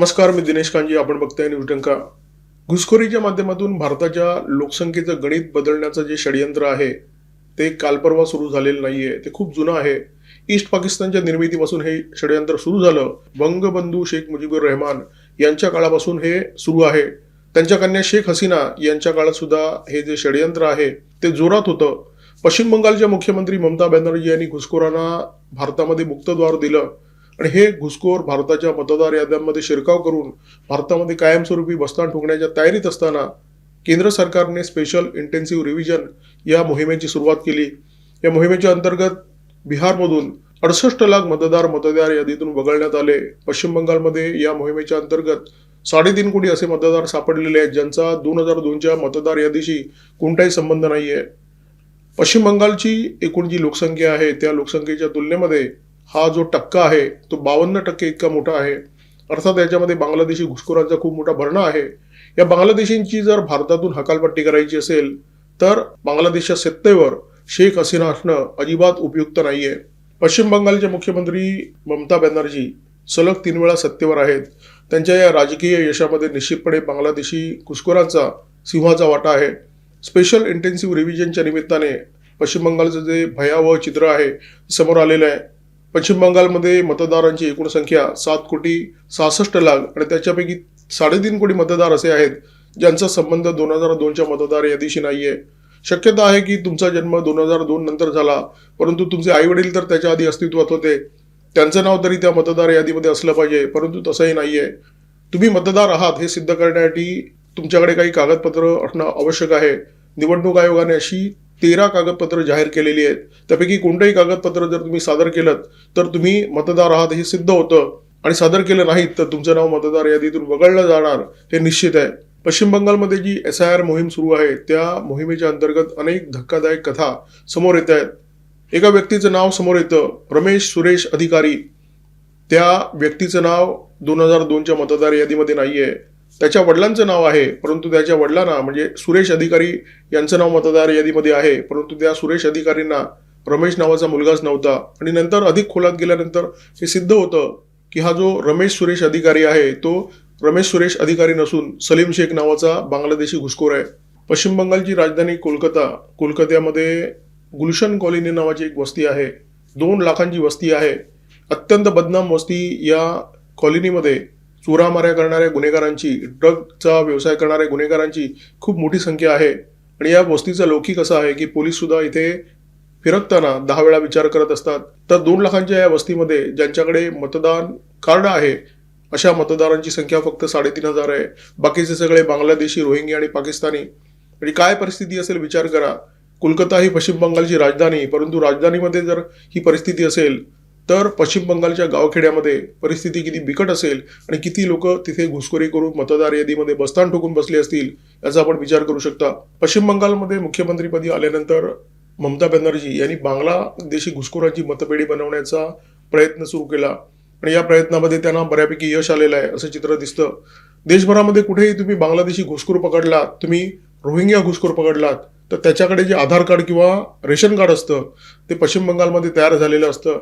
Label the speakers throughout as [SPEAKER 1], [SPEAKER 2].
[SPEAKER 1] नमस्कार मी दिनेश कांजी. आपण बघताय न्यूटंका घुसखोरीच्या माध्यमातून भारताच्या लोकसंख्येचं गणित बदलण्याचं जे षडयंत्र आहे ते कालपरवा सुरू झालेलं नाहीये. ते खूप जुनं आहे. ईस्ट पाकिस्तानच्या निर्मितीपासून हे षडयंत्र सुरू झालं. बंगबंधू शेख मुजीबुर रहमान यांच्या काळापासून हे सुरू आहे. त्यांच्या कन्या शेख हसीना यांच्या काळात सुद्धा हे जे षडयंत्र आहे ते जोरात होतं. पश्चिम बंगालच्या मुख्यमंत्री ममता बॅनर्जी यांनी घुसखोरांना भारतामध्ये मुक्तद्वार दिलं. आणि हे घुसखोर भारताच्या मतदार याद्यांमध्ये शिरकाव करून भारतामध्ये कायमस्वरूपी बस्तान ठोकण्याच्या तयारीत असताना केंद्र सरकारने स्पेशल इंटेन्सिव्ह रिव्हिजन या मोहिमेची सुरुवात केली. या मोहिमेच्या अंतर्गत बिहारमधून अडसष्ट लाख मतदार मतदार यादीतून वगळण्यात आले. पश्चिम बंगालमध्ये या मोहिमेच्या अंतर्गत साडेतीन कोटी असे मतदार सापडलेले आहेत ज्यांचा दोन हजार दोनच्या मतदार यादीशी कोणताही संबंध नाही आहे पश्चिम बंगालची एकूण जी लोकसंख्या आहे त्या लोकसंख्येच्या तुलनेमध्ये हा जो टक्का आहे तो बावन्न टक्के इतका मोठा आहे. अर्थात याच्यामध्ये बांगलादेशी घुसखोरांचा खूप मोठा भरणा आहे. या बांगलादेशींची जर भारतातून हकालपट्टी करायची असेल तर बांगलादेशच्या सत्तेवर शेख हसीना असणं अजिबात उपयुक्त नाहीये. पश्चिम बंगालचे मुख्यमंत्री ममता बॅनर्जी सलग तीन वेळा सत्तेवर आहेत. त्यांच्या या राजकीय यशामध्ये निश्चितपणे बांगलादेशी घुसखोरांचा सिंहाचा वाटा आहे. स्पेशल इंटेन्सिव्ह रिव्हिजनच्या निमित्ताने पश्चिम बंगालचं जे भयावह चित्र आहे समोर आलेलं आहे. पश्चिम बंगालमध्ये मतदारांची एकूण संख्या सात कोटी सहासष्ट लाख आणि त्याच्यापैकी साडेतीन कोटी मतदार असे आहेत ज्यांचा संबंध दोन हजार दोनच्या मतदार यादीशी नाहीये. शक्यता आहे की तुमचा जन्म दोन हजार दोन नंतर झाला परंतु तुमचे आई वडील तर त्याच्या आधी अस्तित्वात होते. त्यांचं नाव तरी त्या मतदार यादीमध्ये असलं पाहिजे परंतु तसंही नाहीये. तुम्ही मतदार आहात हे सिद्ध करण्यासाठी तुमच्याकडे काही कागदपत्र असणं आवश्यक आहे. निवडणूक आयोगाने अशी तेरा कागदपत्र जाहीर केलेली आहेत. त्यापैकी कोणतंही कागदपत्र जर तुम्ही सादर केलं तर तुम्ही मतदार आहात हे सिद्ध होतं. आणि सादर केलं नाहीत तर तुमचं नाव मतदार यादीतून वगळलं जाणार हे निश्चित आहे. पश्चिम बंगालमध्ये जी एस आय आर मोहीम सुरू आहे त्या मोहिमेच्या अंतर्गत अनेक धक्कादायक कथा समोर येत आहेत. एका व्यक्तीचं नाव समोर येतं रमेश सुरेश अधिकारी. त्या व्यक्तीचं नाव दोन हजार दोनच्या मतदार यादीमध्ये नाही आहे त्याच्या वडिलांचं नाव आहे परंतु त्याच्या वडिलांना म्हणजे सुरेश अधिकारी यांचं नाव मतदार यादीमध्ये आहे परंतु त्या सुरेश अधिकारींना रमेश नावाचा मुलगाच नव्हता. आणि नंतर अधिक खोलात गेल्यानंतर हे सिद्ध होतं की हा जो रमेश सुरेश अधिकारी आहे तो रमेश सुरेश अधिकारी नसून सलीम शेख नावाचा बांगलादेशी घुसखोर आहे. पश्चिम बंगालची राजधानी कोलकाता कोलकात्यामध्ये गुलशन कॉलनी नावाची एक वस्ती आहे. दोन लाखांची वस्ती आहे. अत्यंत बदनाम वस्ती या कॉलनीमध्ये चोरामाऱ्या करणाऱ्या गुन्हेगारांची ड्रगचा व्यवसाय करणाऱ्या गुन्हेगारांची खूप मोठी संख्या आहे. आणि या वस्तीचा लौकिक असा आहे की पोलीस सुद्धा इथे फिरकताना दहा वेळा विचार करत असतात. तर दोन लाखांच्या या वस्तीमध्ये ज्यांच्याकडे मतदान कार्ड आहे अशा मतदारांची संख्या फक्त साडेतीन हजार आहे. बाकीचे सगळे बांगलादेशी रोहिंगी आणि पाकिस्तानी. आणि काय परिस्थिती असेल विचार करा. कोलकाता ही पश्चिम बंगालची राजधानी परंतु राजधानीमध्ये जर ही परिस्थिती असेल तर पश्चिम बंगालच्या गावखेड्यामध्ये परिस्थिती किती बिकट असेल आणि किती लोक तिथे घुसखोरी करून मतदार यादीमध्ये बस्तान ठोकून बसले असतील याचा आपण विचार करू शकता. पश्चिम बंगालमध्ये मुख्यमंत्रीपदी आल्यानंतर ममता बॅनर्जी यांनी बांगलादेशी घुसखोरांची मतपेढी बनवण्याचा प्रयत्न सुरू केला. आणि या प्रयत्नामध्ये त्यांना बऱ्यापैकी यश आलेलं आहे असं चित्र दिसतं. देशभरामध्ये कुठेही तुम्ही बांगलादेशी घुसखोर पकडलात तुम्ही रोहिंग्या घुसखोर पकडलात तर त्याच्याकडे जे आधार कार्ड किंवा रेशन कार्ड असतं ते पश्चिम बंगालमध्ये तयार झालेलं असतं.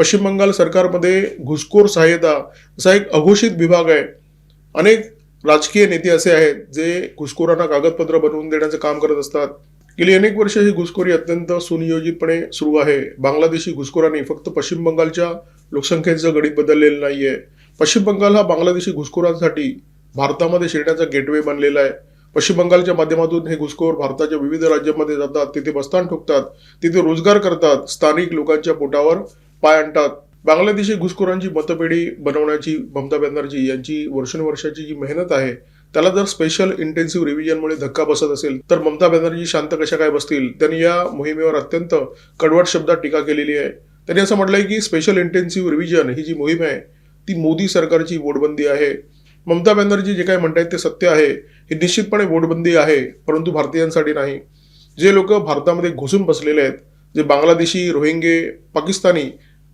[SPEAKER 1] पश्चिम बंगाल सरकारमध्ये घुसखोर सहाय्यता असा एक अघोषित विभाग आहे. अनेक राजकीय नेते असे आहेत जे घुसखोरांना कागदपत्र बनवून देण्याचं काम करत असतात. गेली अनेक वर्ष ही घुसखोरी अत्यंत सुनियोजितपणे सुरू आहे. बांगलादेशी घुसखोरांनी फक्त पश्चिम बंगालच्या लोकसंख्येचं गणित बदललेलं नाही आहे पश्चिम बंगाल हा बांगलादेशी घुसखोरांसाठी भारतामध्ये शिरण्याचा गेटवे बनलेला आहे. पश्चिम बंगालच्या माध्यमातून हे घुसखोर भारताच्या विविध राज्यांमध्ये जातात तिथे बस्तान ठोकतात तिथे रोजगार करतात स्थानिक लोकांच्या पोटावर पाय आणतात. बांगलादेशी घुसखोरांची मतपेढी बनवण्याची ममता बॅनर्जी यांची वर्षानुवर्षाची जी मेहनत आहे त्याला जर स्पेशल इंटेन्सिव्ह रिव्हिजनमुळे धक्का बसत असेल तर ममता बॅनर्जी शांत कशा काय बसतील? त्यांनी या मोहिमेवर अत्यंत कडवट शब्दात टीका केलेली आहे. त्यांनी असं म्हटलंय की स्पेशल इंटेन्सिव्ह रिव्हिजन ही जी मोहीम आहे ती मोदी सरकारची वोटबंदी आहे. ममता बॅनर्जी जे काय म्हणतायत ते सत्य आहे. हे निश्चितपणे वोटबंदी आहे परंतु भारतीयांसाठी नाही. जे लोक भारतामध्ये घुसून बसलेले आहेत जे बांगलादेशी रोहिंगे पाकिस्तानी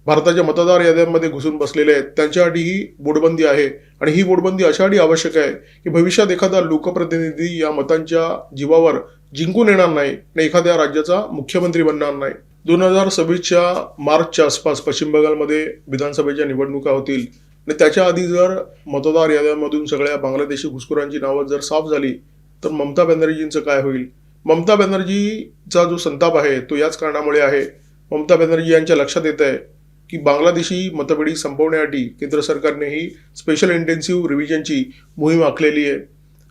[SPEAKER 1] भारताच्या मतदार याद्यांमध्ये घुसून बसलेले आहेत. त्यांच्यासाठी ही बोटबंदी आहे आणि ही बोटबंदी अशासाठी आवश्यक आहे की भविष्यात एखादा लोकप्रतिनिधी या मतांच्या जीवावर जिंकून येणार नाही आणि एखाद्या राज्याचा मुख्यमंत्री बनणार नाही. दोन हजार सव्वीसच्या मार्चच्या आसपास पश्चिम बंगालमध्ये विधानसभेच्या निवडणुका होतील आणि त्याच्या आधी जर मतदार याद्यांमधून सगळ्या बांगलादेशी घुसखोरांची नावं जर साफ झाली तर ममता बॅनर्जींचं काय होईल? ममता बॅनर्जीचा जो संताप आहे तो याच कारणामुळे आहे. ममता बॅनर्जी यांच्या लक्षात येत आहे की बांगलादेशी मतपेढी संपवण्यासाठी केंद्र सरकारने ही स्पेशल इंटेन्सिव्ह रिव्हिजनची मोहीम आखलेली आहे.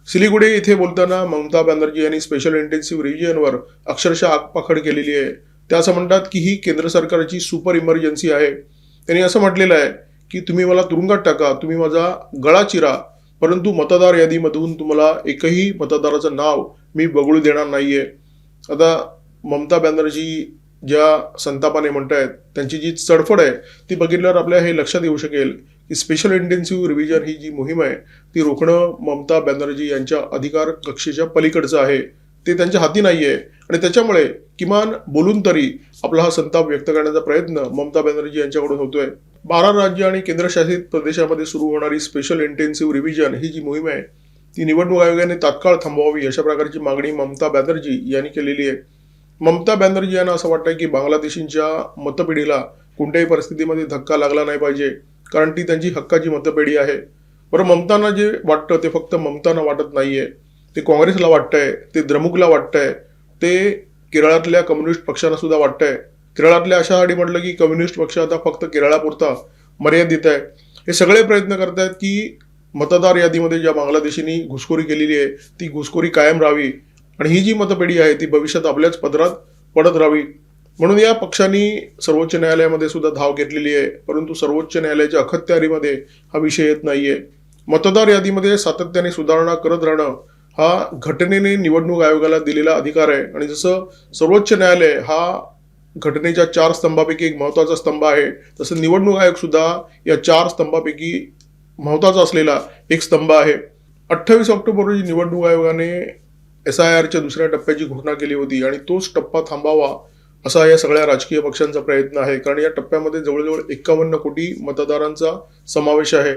[SPEAKER 1] सिलिगुडी येथे बोलताना ममता बॅनर्जी यांनी स्पेशल इंटेन्सिव्ह रिव्हिजनवर अक्षरशः आगपाखड केलेली आहे. त्या असं म्हणतात की ही केंद्र सरकारची सुपर इमर्जन्सी आहे. त्यांनी असं म्हटलेलं आहे की तुम्ही मला तुरुंगात टाका तुम्ही माझा गळा चिरा परंतु मतदार यादीमधून तुम्हाला एकही मतदाराचं नाव मी बगळू देणार नाहीये. आता ममता बॅनर्जी ज्या संतापाने म्हणतायत त्यांची जी चडफड आहे ती बघितल्यावर आपल्या हे लक्षात येऊ शकेल की स्पेशल इंटेन्सिव्ह रिव्हिजन ही जी मोहीम आहे ती रोखणं ममता बॅनर्जी यांच्या अधिकार कक्षेच्या पलीकडचं आहे. ते त्यांच्या हाती नाही आहे आणि त्याच्यामुळे किमान बोलून तरी आपला हा संताप व्यक्त करण्याचा प्रयत्न ममता बॅनर्जी यांच्याकडून होतोय. बारा राज्य आणि केंद्रशासित प्रदेशामध्ये सुरू होणारी स्पेशल इंटेन्सिव्ह रिव्हिजन ही जी मोहीम आहे ती निवडणूक आयोगाने तात्काळ थांबवावी अशा प्रकारची मागणी ममता बॅनर्जी यांनी केलेली आहे. ममता बॅनर्जी यांना असं वाटतंय की बांगलादेशींच्या मतपेढीला कोणत्याही परिस्थितीमध्ये धक्का लागला नाही पाहिजे कारण ती त्यांची हक्काची मतपेढी आहे. बरं ममतांना जे वाटतं ते फक्त ममतांना वाटत नाहीये. ते काँग्रेसला वाटतंय ते द्रमुकला वाटतंय ते केरळातल्या कम्युनिस्ट पक्षांना सुद्धा वाटतंय. केरळातल्या अशासाठी म्हटलं की कम्युनिस्ट पक्ष आता फक्त केरळापुरता मर्यादित आहे. हे सगळे प्रयत्न करतायत की मतदार यादीमध्ये ज्या बांगलादेशींनी घुसखोरी केलेली आहे ती घुसखोरी कायम राहावी. आणि ही जी मतपेढी आहे ती भविष्यात आपल्याच पदरात पडत राहावी. म्हणून या पक्षांनी सर्वोच्च न्यायालयामध्ये सुद्धा धाव घेतलेली आहे. परंतु सर्वोच्च न्यायालयाच्या अखत्यारीमध्ये हा विषय येत नाहीये. मतदार यादीमध्ये सातत्याने सुधारणा करत राहणं हा घटनेने निवडणूक आयोगाला दिलेला अधिकार आहे. आणि जसं सर्वोच्च न्यायालय हा घटनेच्या चार स्तंभापैकी एक महत्त्वाचा स्तंभ आहे तसं निवडणूक आयोग सुद्धा या चार स्तंभापैकी महत्त्वाचा असलेला एक स्तंभ आहे. अठ्ठावीस ऑक्टोबर रोजी निवडणूक आयोगाने एस आय आरच्या दुसऱ्या टप्प्याची घोषणा केली होती आणि तोच टप्पा थांबावा असा या सगळ्या राजकीय पक्षांचा प्रयत्न आहे. कारण या टप्प्यामध्ये जवळजवळ एकावन्न कोटी मतदारांचा समावेश आहे.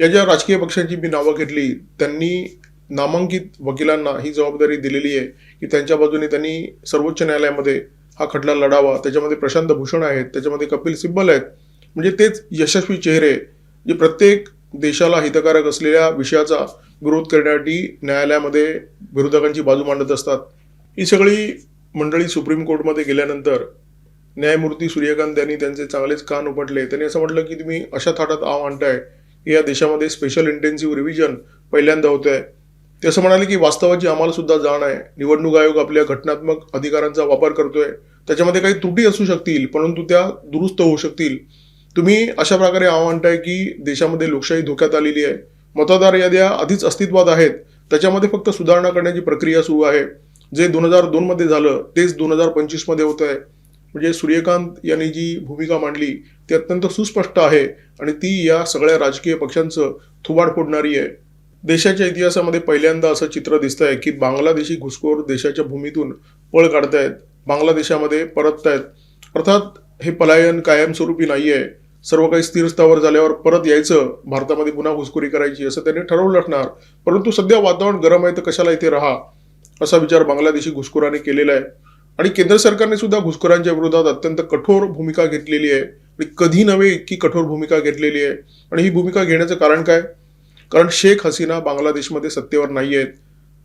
[SPEAKER 1] या ज्या राजकीय पक्षांची मी नावं घेतली त्यांनी नामांकित वकिलांना ही जबाबदारी दिलेली आहे की त्यांच्या बाजूने त्यांनी सर्वोच्च न्यायालयामध्ये हा खटला लढावा. त्याच्यामध्ये प्रशांत भूषण आहेत त्याच्यामध्ये कपिल सिब्बल आहेत. म्हणजे तेच यशस्वी चेहरे जे प्रत्येक देशाला हितकारक असलेल्या विषयाचा विरोध करण्यासाठी न्यायालयामध्ये विरोधकांची बाजू मांडत असतात. ही सगळी मंडळी सुप्रीम कोर्टमध्ये गेल्यानंतर न्यायमूर्ती सूर्यकांत यांनी त्यांचे चांगलेच कान उपटले. त्यांनी असं म्हटलं की तुम्ही अशा थाटात आव आणताय. की या देशामध्ये स्पेशल इंटेन्सिव्ह रिव्हिजन पहिल्यांदा होत आहे ते असं म्हणाले की वास्तवाची आम्हाला सुद्धा जाण आहे. निवडणूक आयोग आपल्या घटनात्मक अधिकारांचा वापर करतोय. त्याच्यामध्ये काही त्रुटी असू शकतील परंतु त्या दुरुस्त होऊ शकतील. तुम्ही अशा प्रकारे आव्हानताय की देशामध्ये लोकशाही धोक्यात आलेली आहे. मतदार याद्या आधीच अस्तित्वात आहेत. त्याच्यामध्ये फक्त सुधारणा करण्याची प्रक्रिया सुरू आहे. जे दोन हजार दोनमध्ये झालं तेच दोन हजार पंचवीसमध्ये होत आहे. म्हणजे सूर्यकांत यांनी जी भूमिका मांडली ती अत्यंत सुस्पष्ट आहे आणि ती या सगळ्या राजकीय पक्षांचं थुबाड फोडणारी आहे. देशाच्या इतिहासामध्ये पहिल्यांदा असं चित्र दिसत आहे की बांगलादेशी घुसखोर देशाच्या भूमीतून पळ काढतायत बांगलादेशामध्ये परततायत. अर्थात हे पलायन कायमस्वरूपी नाही आहे सर्व काही स्थिर स्थावर झाल्यावर परत यायचं भारतामध्ये पुन्हा घुसखोरी करायची असं त्यांनी ठरवलं असणार. परंतु सध्या वातावरण गरम आहे तर कशाला इथे राहा असा विचार बांगलादेशी घुसखोराने केलेला आहे. आणि केंद्र सरकारने सुद्धा घुसखोरांच्या विरोधात अत्यंत कठोर भूमिका घेतलेली आहे. आणि कधी नव्हे इतकी कठोर भूमिका घेतलेली आहे. आणि ही भूमिका घेण्याचं कारण काय? कारण शेख हसीना बांगलादेशमध्ये सत्तेवर नाही आहेत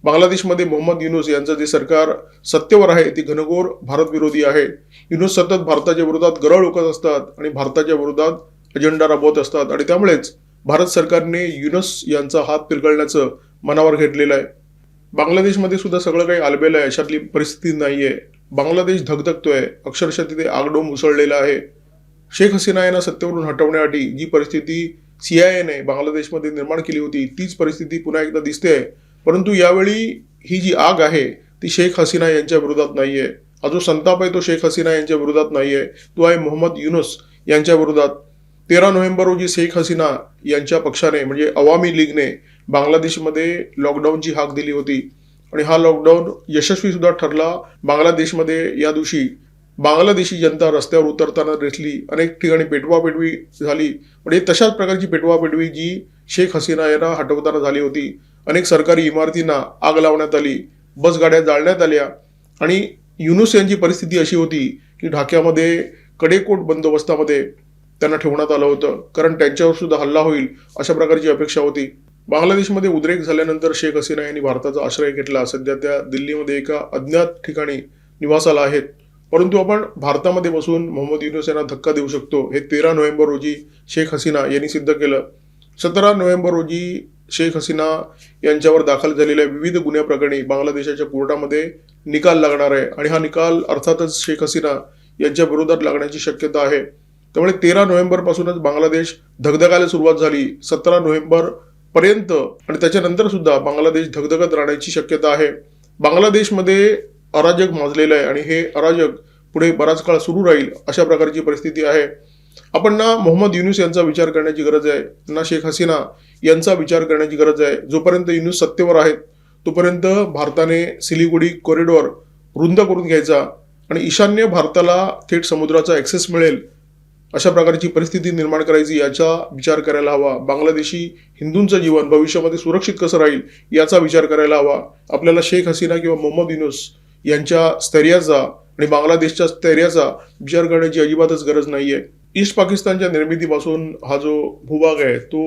[SPEAKER 1] बांगलादेशमध्ये मोहम्मद युनुस यांचं जे सरकार सत्तेवर आहे ती घनघोर भारतविरोधी आहे. युनुस सतत भारताच्या विरोधात गरळ ओकत असतात आणि भारताच्या विरोधात अजेंडा राबवत असतात. आणि त्यामुळेच भारत सरकारने युनुस यांचा हात पिरगळण्याचं मनावर घेतलेलं आहे. बांगलादेशमध्ये सुद्धा सगळं काही आलबेलं आहे. अशातली परिस्थिती नाहीये. बांगलादेश धगधगतोय. अक्षरशः तिथे आगडोम उसळलेला आहे. शेख हसीना यांना सत्तेवरून हटवण्यासाठी जी परिस्थिती सीआयएने बांगलादेशमध्ये निर्माण केली होती तीच परिस्थिती पुन्हा एकदा दिसते परंतु यावेळी ही जी आग आहे ती शेख हसीना यांच्या विरोधात नाही हा जो संताप आहे तो शेख हसीना यांच्या विरोधात नाही आहे तो आहे मोहम्मद युनुस यांच्या विरोधात. तेरा नोव्हेंबर रोजी शेख हसीना यांच्या पक्षाने म्हणजे अवामी लीगने बांगलादेशमध्ये लॉकडाऊनची हाक दिली होती. आणि हा लॉकडाऊन यशस्वी सुद्धा ठरला. बांगलादेशमध्ये या दिवशी बांगलादेशी जनता रस्त्यावर उतरताना दिसली. अनेक ठिकाणी पेटवापेटवी झाली. म्हणजे तशाच प्रकारची पेटवापेटवी जी शेख हसीना यांना हटवताना झाली होती. अनेक सरकारी इमारतींना आग लावण्यात आली बसगाड्या जाळण्यात आल्या आणि युनुस यांची परिस्थिती अशी होती की ढाक्यामध्ये कडेकोट बंदोबस्तामध्ये त्यांना ठेवण्यात आलं होतं. कारण त्यांच्यावर सुद्धा हल्ला होईल अशा प्रकारची अपेक्षा होती. बांगलादेशमध्ये उद्रेक झाल्यानंतर शेख हसीना यांनी भारताचा आश्रय घेतला. सध्या त्या दिल्लीमध्ये एका अज्ञात ठिकाणी निवासाला आहेत. परंतु आपण भारतामध्ये बसून मोहम्मद युनुस यांना धक्का देऊ शकतो. हे तेरा नोव्हेंबर रोजी शेख हसीना यांनी सिद्ध केलं. सतरा नोव्हेंबर रोजी शेख हसीना यांच्यावर दाखल झालेल्या विविध गुन्ह्याप्रकरणी बांगलादेशाच्या कोर्टामध्ये निकाल लागणार आहे. आणि हा निकाल अर्थातच शेख हसीना यांच्या विरोधात लागण्याची शक्यता आहे. त्यामुळे तेरा नोव्हेंबरपासूनच बांगलादेश धगधगायला सुरुवात झाली. सतरा नोव्हेंबर पर्यंत आणि त्याच्यानंतर सुद्धा बांगलादेश धगधगत राहण्याची शक्यता आहे. बांगलादेशमध्ये अराजक माजलेलं आहे आणि हे अराजक पुढे बराच काळ सुरू राहील अशा प्रकारची परिस्थिती आहे. आपण ना मोहम्मद युनुस यांचा विचार करण्याची गरज आहे ना शेख हसीना यांचा विचार करण्याची गरज आहे. जोपर्यंत युनुस सत्तेवर आहेत तोपर्यंत भारताने सिलिगुडी कॉरिडॉर रुंद करून घ्यायचा आणि ईशान्य भारताला थेट समुद्राचा ॲक्सेस मिळेल अशा प्रकारची परिस्थिती निर्माण करायची याचा विचार करायला हवा. बांगलादेशी हिंदूंचं जीवन भविष्यामध्ये सुरक्षित कसं राहील याचा विचार करायला हवा. आपल्याला शेख हसीना किंवा मोहम्मद युनुस यांच्या स्थैर्याचा आणि बांगलादेशच्या स्थैर्याचा विचार करण्याची अजिबातच गरज नाहीये. ईस्ट पाकिस्तानच्या निर्मितीपासून हा जो भूभाग आहे तो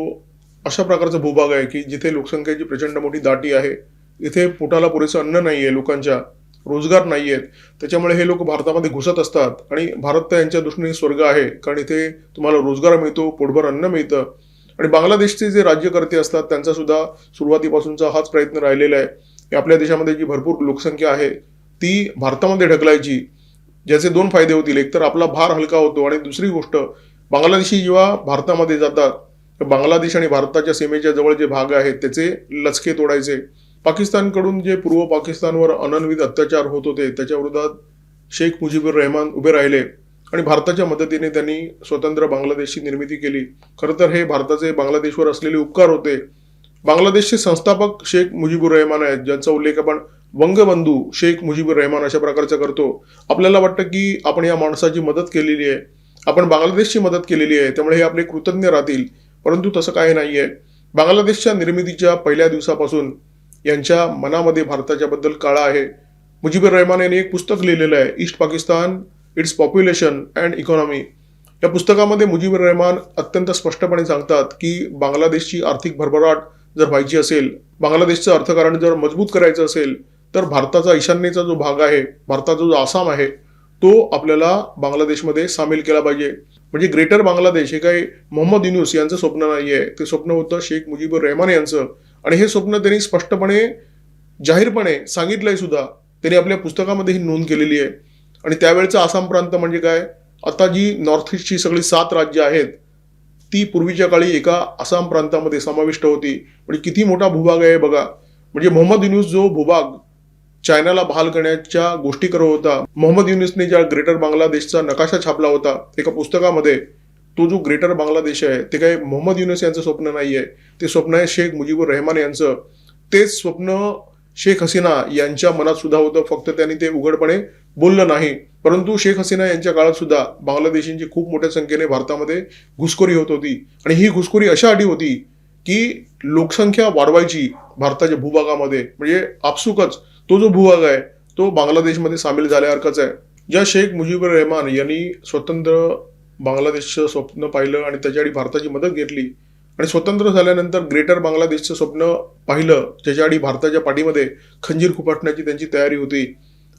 [SPEAKER 1] अशा प्रकारचा भूभाग आहे की जिथे लोकसंख्येची प्रचंड मोठी दाटी आहे. इथे पोटाला पुरेसं अन्न नाही आहे लोकांच्या रोजगार नाही आहेत त्याच्यामुळे हे लोक भारतामध्ये घुसत असतात आणि भारत तर यांच्या दृष्टीने स्वर्ग आहे कारण इथे तुम्हाला रोजगार मिळतो पोटभर अन्न मिळतं. आणि बांगलादेशचे जे राज्यकर्ते असतात त्यांचा सुद्धा सुरुवातीपासूनचा हाच प्रयत्न राहिलेला आहे. की आपल्या देशामध्ये जी भरपूर लोकसंख्या आहे ती भारतामध्ये ढकलायची. ज्याचे दोन फायदे होतील. एक तर आपला भार हलका होतो आणि दुसरी गोष्ट बांगलादेशी जेव्हा भारतामध्ये जातात तर बांगलादेश आणि भारताच्या सीमेच्या जवळ जे भाग आहेत त्याचे लचके तोडायचे. पाकिस्तानकडून जे पूर्व पाकिस्तानवर अनन्वित अत्याचार होत होते त्याच्या विरोधात शेख मुजीबुर रहमान उभे राहिले आणि भारताच्या मदतीने त्यांनी स्वतंत्र बांगलादेशची निर्मिती केली. खरं तर हे भारताचे बांगलादेशवर असलेले उपकार होते. बांगलादेशचे संस्थापक शेख मुजीबुर रहमान आहेत ज्यांचा उल्लेख आपण वंगबंधू शेख मुजीबुर रहमान अशा प्रकारचा करतो. आपल्याला वाटतं की आपण या माणसाची मदत केलेली आहे. आपण बांगलादेशची मदत केलेली आहे. त्यामुळे हे आपले कृतज्ञ राहतील. परंतु तसं काही नाहीये. बांगलादेशच्या निर्मितीच्या पहिल्या दिवसापासून यांच्या मनामध्ये भारताच्या बद्दल काळा आहे. मुजीबुर रहमान यांनी एक पुस्तक लिहिलेलं आहे. East Pakistan its population and economy. या पुस्तकामध्ये मुजीबुर रहमान अत्यंत स्पष्टपणे सांगतात की बांगलादेशची आर्थिक भरभराट जर व्हायची असेल बांगलादेशचं अर्थकारण जर मजबूत करायचं असेल तर भारताचा ईशान्येचा जो भाग आहे भारताचा जो आसाम आहे तो आपल्याला बांगलादेशमध्ये सामील केला पाहिजे. म्हणजे ग्रेटर बांगलादेश हे काही मोहम्मद युनुस यांचं स्वप्न नाही आहे ते स्वप्न होतं शेख मुजीबुर रहमान यांचं. आणि हे स्वप्न त्यांनी स्पष्टपणे जाहीरपणे सांगितलंय सुद्धा. त्यांनी आपल्या पुस्तकामध्ये ही नोंद केलेली आहे. आणि त्यावेळचं आसाम प्रांत म्हणजे काय? आता जी नॉर्थ ईस्टची सगळी सात राज्य आहेत ती पूर्वीच्या काळी एका आसाम प्रांतामध्ये समाविष्ट होती. म्हणजे किती मोठा भूभाग आहे बघा. म्हणजे मोहम्मद युनुस जो भूभाग चायनाला बहाल करण्याच्या गोष्टी करत होता. मोहम्मद युनिसने ज्या ग्रेटर बांगलादेशचा नकाशा छापला होता एका पुस्तकामध्ये तो जो ग्रेटर बांगलादेश आहे ते काही मोहम्मद युनिस यांचं स्वप्न नाही आहे ते स्वप्न आहे शेख मुजीबुर रहमान यांचं. तेच स्वप्न शेख हसीना यांच्या मनात सुद्धा होतं फक्त त्यांनी ते उघडपणे बोललं नाही. परंतु शेख हसीना यांच्या काळात सुद्धा बांगलादेशींची खूप मोठ्या संख्येने भारतामध्ये घुसखोरी होत होती. आणि ही घुसखोरी अशा अटी होती की लोकसंख्या वाढवायची भारताच्या भूभागामध्ये. म्हणजे आपसुकच तो जो भूभाग आहे तो बांगलादेशमध्ये सामील झाल्यासारखाच आहे. ज्या शेख मुजीबुर रहमान यांनी स्वतंत्र बांगलादेशचं स्वप्न पाहिलं आणि त्याच्यासाठी भारताची मदत घेतली आणि स्वतंत्र झाल्यानंतर ग्रेटर बांगलादेशचं स्वप्न पाहिलं ज्याच्यासाठी भारताच्या पाठीमध्ये खंजीर खुपटण्याची त्यांची तयारी होती.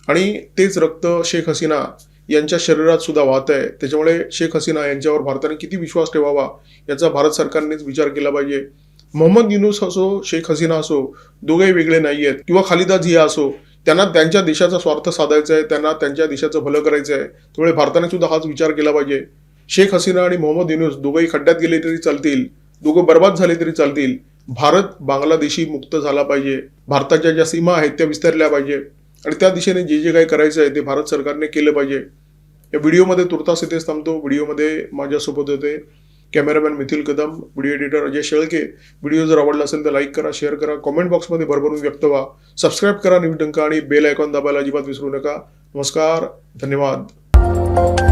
[SPEAKER 1] आणि तेच रक्त शेख हसीना यांच्या शरीरात सुद्धा वाहत आहे. त्याच्यामुळे शेख हसीना यांच्यावर भारताने किती विश्वास ठेवावा याचा भारत सरकारनेच विचार केला पाहिजे. मोहम्मद युनुस असो शेख हसीना असो दोघे वेगळे नाही आहेत. किंवा खालिदा झिया असो त्यांना त्यांच्या देशाचा स्वार्थ साधायचा आहे त्यांना त्यांच्या देशाचं भलं करायचं आहे. त्यामुळे भारताने सुद्धा हाच विचार केला पाहिजे. शेख हसीना आणि मोहम्मद युनुस दोघंही खड्ड्यात गेले तरी चालतील दोघं बर्बाद झाले तरी चालतील. भारत बांगलादेशी मुक्त झाला पाहिजे. भारताच्या ज्या सीमा आहेत त्या विस्तारल्या पाहिजे. आणि त्या दिशेने जे जे काही करायचं आहे ते भारत सरकारने केलं पाहिजे. या व्हिडिओमध्ये तुर्तास इथेच थांबतो. व्हिडिओमध्ये माझ्यासोबत होते cameraman Mithil Kadam video editor Ajay Shelke. Video जर आवडला असेल तर लाईक करा शेअर करा कॉमेंट बॉक्समध्ये भरभरून व्यक्त व्हा. सबस्क्राईब करा न्यूज डंका आणि बेल आयकॉन दाबायला अजिबात विसरू नका. नमस्कार धन्यवाद.